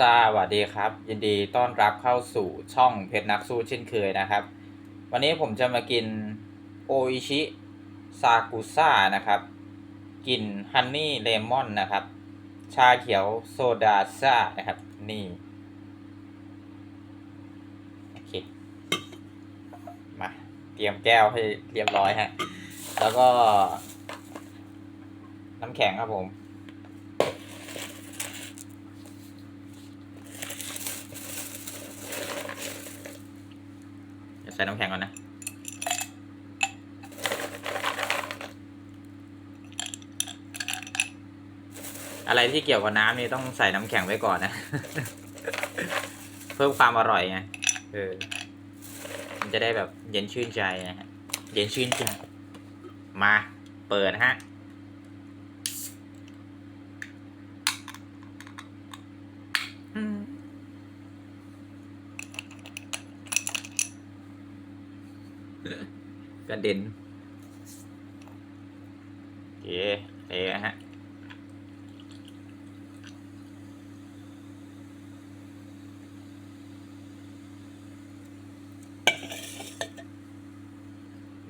สวัสดีครับ ยินดีต้อนรับเข้าสู่ช่องเพชรนักสู้เช่นเคยนะครับ วันนี้ผมจะมากินโออิชิซากุซ่านะครับกลิ่นฮันนี่เลมอนนะครับ ชาเขียวโซดาซ่านะครับ นี่โอเคมาเตรียมแก้วให้เรียบร้อยฮะแล้วก็น้ำแข็งครับผม เดี๋ยวใส่น้ำแข็งก่อนนะ อะไรที่เกี่ยวกับน้ำนี่ต้องใส่น้ำแข็งไว้ก่อนนะ เพิ่มความอร่อยไงเออมันจะได้แบบเย็นชื่นใจนะฮะ เย็นชื่นใจ มา เปิดฮะ กระเด็นโอเคเทนะฮะ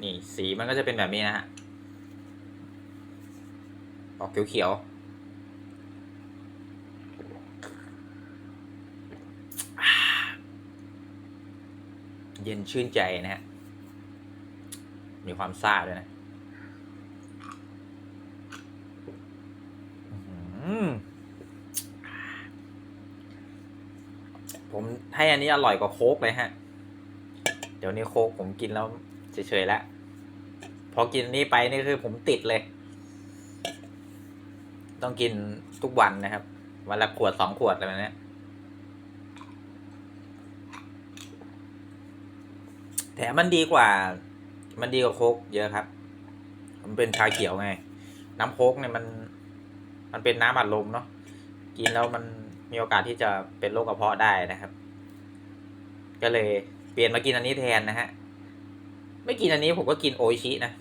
นี่สีมันก็จะเป็นแบบนี้นะฮะ ออกเขียวๆ เย็นชื่นใจนะฮะ มีความซ่าด้วยนะผมให้อันนี้อร่อยกว่าโค้กเลยฮะ เดี๋ยวนี้โค้กผมกินแล้วเฉยๆแล้ว พอกินนี้ไปนี่คือผมติดเลย ต้องกินทุกวันนะครับ วันละขวดสองขวดอะไรแบบนี้แถมมันดีกว่า มันดีกว่าโค้กเยอะครับ มันเป็นชาเขียวไง น้ำโค้กเนี่ยมัน มันเป็นน้ำอัดลมเนาะ กินแล้วมันมีโอกาสที่จะเป็นโรคกระเพาะได้นะครับ ก็เลยเปลี่ยนมากินอันนี้แทนนะฮะ ไม่กินอันนี้ผมก็กินโอชินะ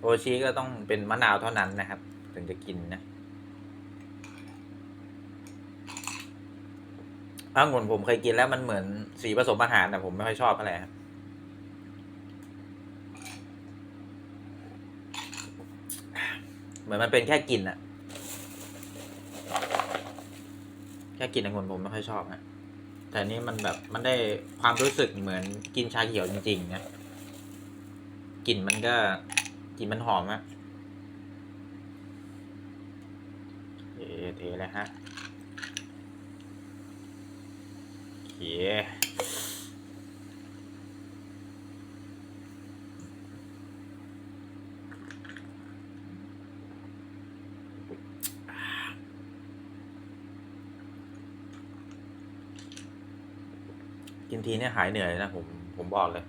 โอชิก็ต้องเป็นมะนาวเท่านั้นนะครับ ถึงจะกินนะองุ่นผมเคยกินแล้วมันเหมือนสีผสมอาหารแต่ผมไม่ค่อยชอบเท่าไหร่ครับ เห มือนมันเป็นแค่กลิ่นอะแค่กลิ่นองุ่นผมไม่ค่อยชอบนะแต่นี้มันแบบมันได้ความรู้สึกเหมือนกินชาเขียวจริงๆนะกลิ่นมันก็กลิ่นมันหอมอะเทเทเลยฮะโอเค กินทีเนี่ยหายเหนื่อยนะผมผมบอกเลย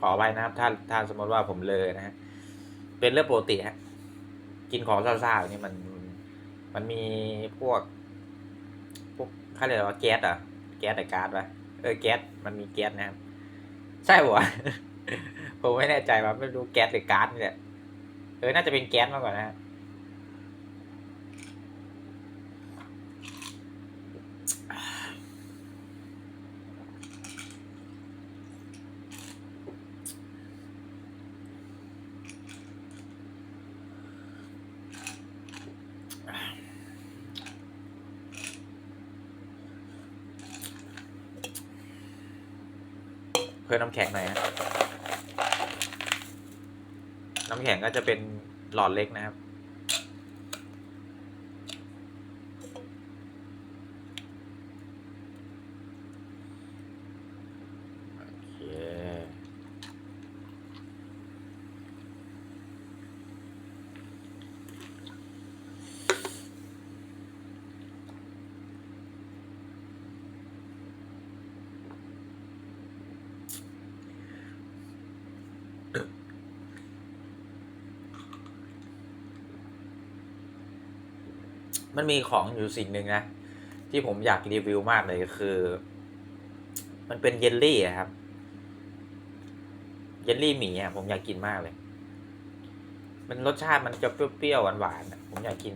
ขอไว้นะครับ ถ้าถ้าสมมติว่าผมเลยนะฮะ เป็นเรื่องปกติฮะ กินของซ่าๆนี่มันมันมีพวก พวกเขาเรียกว่าแก๊สอะ แก๊สแต่ก๊าซปะ เออแก๊สมันมีแก๊สนะครับ ใช่ปะวผมไม่แน่ใจว่าไม่รู้แก๊สหรือก๊าซนี่แหละเออน่าจะเป็นแก๊สมากกว่านะครับ พิ่มน้ำแข็งหน่อยฮะน้ำแข็งก็จะเป็นหลอดเล็กนะครับ โอเค มันมีของอยู่สิ่งหนึ่งนะ ที่ผมอยากรีวิวมากเลยคือ มันเป็นเยลลี่อะครับ เยลลี่หมีอะผมอยากกินมากเลย มันรสชาติมันจะเปรี้ยวๆหวานๆผมอยากกิน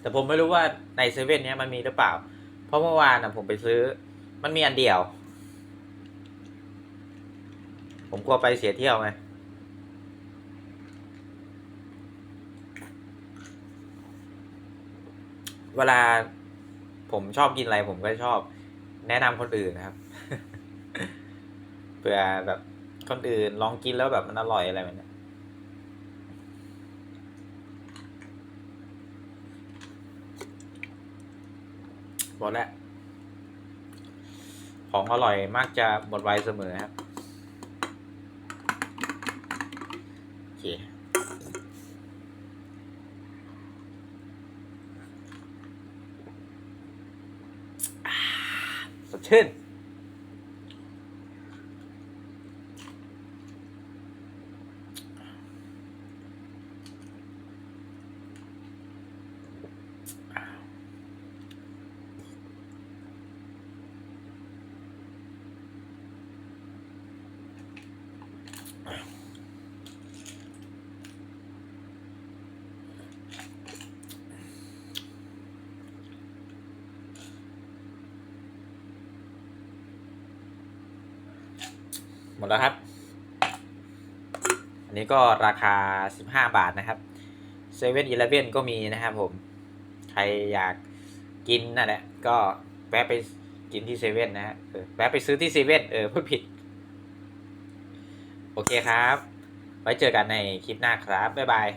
แต่ผมไม่รู้ว่าในเซเว่นเนี้ยมันมีหรือเปล่า เพราะเมื่อวานอะผมไปซื้อ มันมีอันเดียว ผมกลัวไปเสียเที่ยวไง เวลาผมชอบกินอะไรผมก็ชอบแนะนำคนอื่นนะครับเผื่อแบบคนอื่นลองกินแล้วแบบมันอร่อยอะไรแบบนี้ยบอกแล้วของอร่อยมักจะหมดไวเสมอครับโอเค สดชื่น หมดแล้วครับ อันนี้ก็ราคา 15 บาทนะครับเซเว่นอีเลฟเว่นก็มีนะครับผม ใครอยากกินนั่นแหละ ก็แวะไปกินที่เซเว่นนะฮะแวะไปซื้อที่เซเว่นเออพูดผิด โอเคครับ ไว้เจอกันในคลิปหน้าครับ บ๊ายบาย